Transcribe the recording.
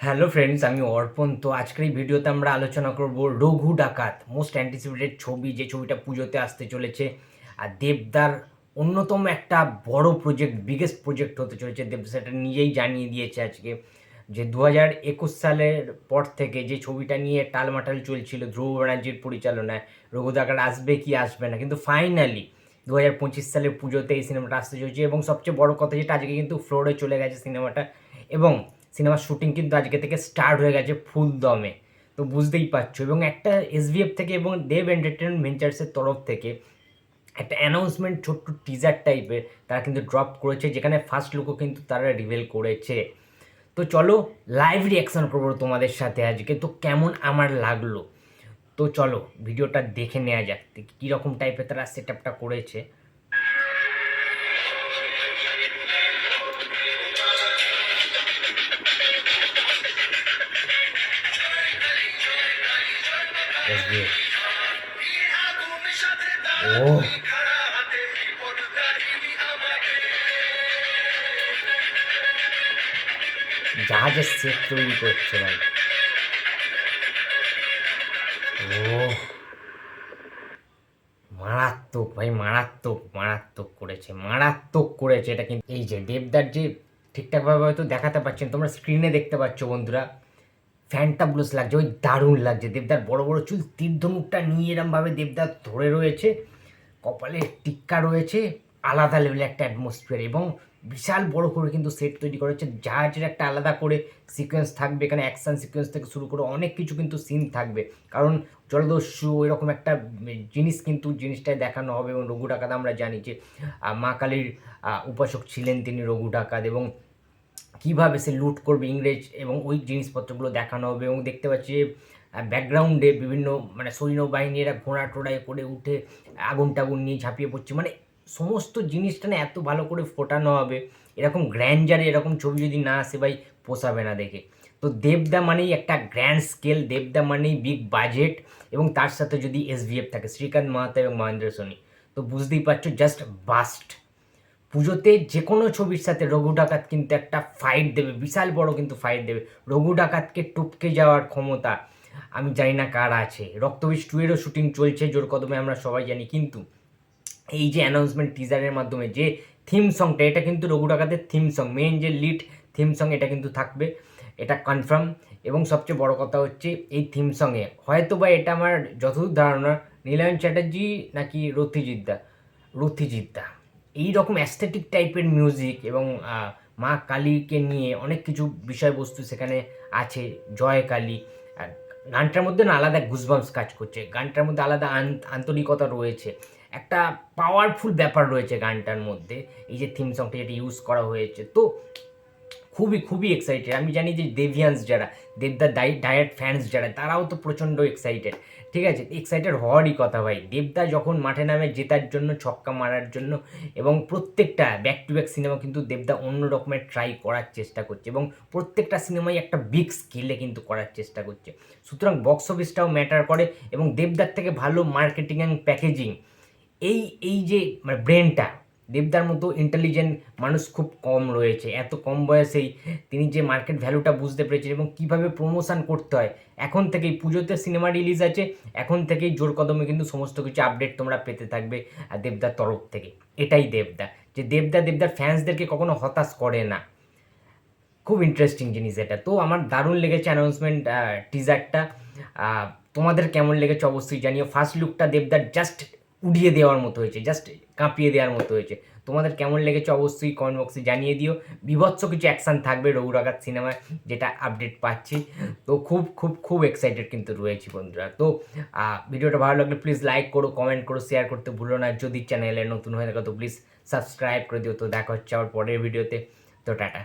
Hello friends, আমি অর্পণ। তো আজকের এই ভিডিওতে আমরা আলোচনা করব রঘু ডাকাত মোস্ট অ্যান্টিসিপেটেড ছবি, যে ছবিটা পুজোতে আসতে চলেছে। আর দেবদার অন্যতম একটা বড় প্রজেক্ট বিগেস্ট প্রজেক্ট হতে চলেছে। দেব সেটা নিজেই জানিয়ে দিয়েছে আজকে যে দু হাজার একুশ সালের পর থেকে যে ছবিটা নিয়ে টালমাটাল চলছিল ধ্রুব ব্যানার্জির পরিচালনায়, রঘু ডাকাত আসবে কি আসবে না। কিন্তু ফাইনালি দু হাজার পঁচিশ সালের পুজোতে এই সিনেমাটা আসতে চলেছে। এবং সবচেয়ে বড় কথা যেটা, আজকে কিন্তু ফ্লোরে চলে গেছে সিনেমাটা এবং সিনেমার শুটিং কিন্তু আজকে থেকে স্টার্ট হয়ে গেছে ফুল দমে। তো বুঝতেই পারছ। এবং একটা এসভিএফ থেকে এবং দেব এন্টারটেনমেন্ট ভেঞ্চার্সের তরফ থেকে একটা অ্যানাউন্সমেন্ট ছোট্ট টিজার টাইপের তারা কিন্তু ড্রপ করেছে, যেখানে ফার্স্ট লুকও কিন্তু তারা রিভেল করেছে। তো চলো লাইভ রিয়াকশন করব তোমাদের সাথে আজকে। তো কেমন আমার লাগল? তো চলো ভিডিওটা দেখে নেওয়া যাক। কীরকম টাইপের তারা সেট আপটা করেছে। ও জাহাজের সেট তৈরি করছে ভাই। মারাত্মক ভাই, মারাত্মক মারাত্মক করেছে মারাত্মক করেছে। এটা কিন্তু এই যে দেবদার যে ঠিকঠাকভাবে হয়তো দেখাতে পারছেন, তোমরা স্ক্রিনে দেখতে পাচ্ছ বন্ধুরা। ফ্যান্টাবুলাস লাগছে, ওই দারুণ লাগছে। দেবদার বড় বড় চুল তীর ধনুকটা নিয়ে এরমভাবে দেবদার ধরে রয়েছে, কপালে টিক্কা রয়েছে, আলাদা লেভেলের একটা অ্যাটমসফিয়ার এবং বিশাল বড় করে কিন্তু সেট তৈরি করেছে জাহাজের একটা আলাদা করে সিকোয়েন্স থাকবে, এখানে অ্যাকশন সিকোয়েন্স থেকে শুরু করে অনেক কিছু কিন্তু সিন থাকবে। কারণ জলদস্যু এরকম একটা জিনিস কিন্তু জিনিসটাই দেখানো হবে এবং রঘু ডাকাত আমরা জানি যে মা কালীর উপাসক ছিলেন তিনি রঘু ডাকাত এবং কীভাবে সে লুট করবে ইংরেজ এবং ওই জিনিসপত্রগুলো দেখানো হবে এবং দেখতে পাচ্ছি যে ব্যাকগ্রাউন্ডে বিভিন্ন মানে সৈন্যবাহিনীরা ঘোড়া টোড়ায় করে উঠে আগুন টাগুন নিয়ে ঝাঁপিয়ে পড়ছে। মানে সমস্ত জিনিসটা না এত ভালো করে ফোটানো হবে, এরকম গ্র্যান্ডারে এরকম ছবি যদি না আসে ভাই, পোষাবে না দেখে। তো দেবদা মানেই একটা গ্র্যান্ড স্কেল দেবদা মানেই বিগ বাজেট এবং তার সাথে যদি এসভিএফ থাকে, শ্রীকান্ত মাহাতো এবং মহেন্দ্র সোনি। তো বুঝতেই পারছ জাস্ট বাস্ট পুজোতে যে কোনো ছবির সাথে রঘু ডাকাত কিন্তু একটা ফাইট দেবে, বিশাল বড় কিন্তু ফাইট দেবে। রঘু ডাকাতকে টপকে যাওয়ার ক্ষমতা আমি জানি না কার আছে। রক্তবিষ টুয়েরও শুটিং চলছে, জোর কদমে আমরা সবাই জানি, কিন্তু এই যে অ্যানাউন্সমেন্ট টিজারের মাধ্যমে যে থিম সংটা এটা কিন্তু রঘু ডাকাতের থিম সং মেন যে লিড থিম সং এটা কিন্তু থাকবে, এটা কনফার্ম এবং সবচেয়ে বড় কথা হচ্ছে এই থিম সঙ্গে হয়তো বা এটা আমার যতদূর ধারণা, নীলায়ন চ্যাটার্জি নাকি রথিজিদ্দা রথিজিদ্দা এই রকম অ্যাস্থেটিক টাইপের মিউজিক এবং মা কালীকে নিয়ে অনেক কিছু বিষয়বস্তু সেখানে আছে, জয় কালী গানটার মধ্যে না আলাদা গুজবামস কাজ করছে, গানটার মধ্যে আলাদা আন্তরিকতা রয়েছে, একটা পাওয়ারফুল ব্যাপার রয়েছে গানটার মধ্যে, এই যে থিম সংটা যেটা ইউজ করা হয়েছে, তো খুবই খুবই এক্সাইটেড আমি জানি যে দেভিয়ান্স যারা দেবদার ডাই ডায়েট ফ্যান্স যারা, তারাও তো প্রচণ্ড এক্সাইটেড ঠিক আছে? এক্সাইটেড হওয়ারই কথা ভাই। দেবদা যখন মাঠে নামে জেতার জন্য, ছক্কা মারার জন্য এবং প্রত্যেকটা ব্যাক টু ব্যাক সিনেমা কিন্তু দেবদা অন্য রকমের ট্রাই করার চেষ্টা করছে এবং প্রত্যেকটা সিনেমাই একটা বিগ স্কেলে কিন্তু করার চেষ্টা করছে। সুতরাং বক্স অফিসটাও ম্যাটার করে এবং দেবদার থেকে ভালো মার্কেটিং অ্যান্ড প্যাকেজিং এই এই যে মানে ব্রেনটা দেবদার মতো ইন্টেলিজেন্ট মানুষ খুব কম রয়েছে। এত কম বয়সেই তিনি যে মার্কেট ভ্যালুটা বুঝতে পেরেছেন এবং কীভাবে প্রমোশন করতে হয়, এখন থেকেই পুজোতে সিনেমা রিলিজ আছে, এখন থেকেই জোর কদমে কিন্তু সমস্ত কিছু আপডেট তোমরা পেতে থাকবে দেবদার তরফ থেকে। এটাই দেবদা, যে দেবদা, দেবদার ফ্যান্সদেরকে কখনো হতাশ করে না। খুব ইন্টারেস্টিং জিনিস এটা। তো আমার দারুণ লেগেছে অ্যানাউন্সমেন্ট টিজারটা তোমাদের কেমন লেগেছে অবশ্যই জানিও। ফার্স্ট লুকটা দেবদার জাস্ট উড়িয়ে দেওয়ার মতো হয়েছে জাস্ট কাঁপিয়ে দেওয়ার মতো হয়েছে। তোমাদের কেমন লেগেছে অবশ্যই কমেন্ট বক্সে জানিয়ে দিও। বিভৎস কিছু অ্যাকশান থাকবে রঘুরাঘাত সিনেমায় যেটা আপডেট পাচ্ছি। তো খুব খুব খুব এক্সাইটেড কিন্তু রয়েছি বন্ধুরা। তো ভিডিওটা ভালো লাগলে প্লিজ লাইক করো কমেন্ট করো শেয়ার করতে ভুলো না। যদি চ্যানেলে নতুন হয়ে থাকো, তো প্লিজ সাবস্ক্রাইব করে দিও। তো দেখা হচ্ছে আবার পরের ভিডিওতে তো টাটা।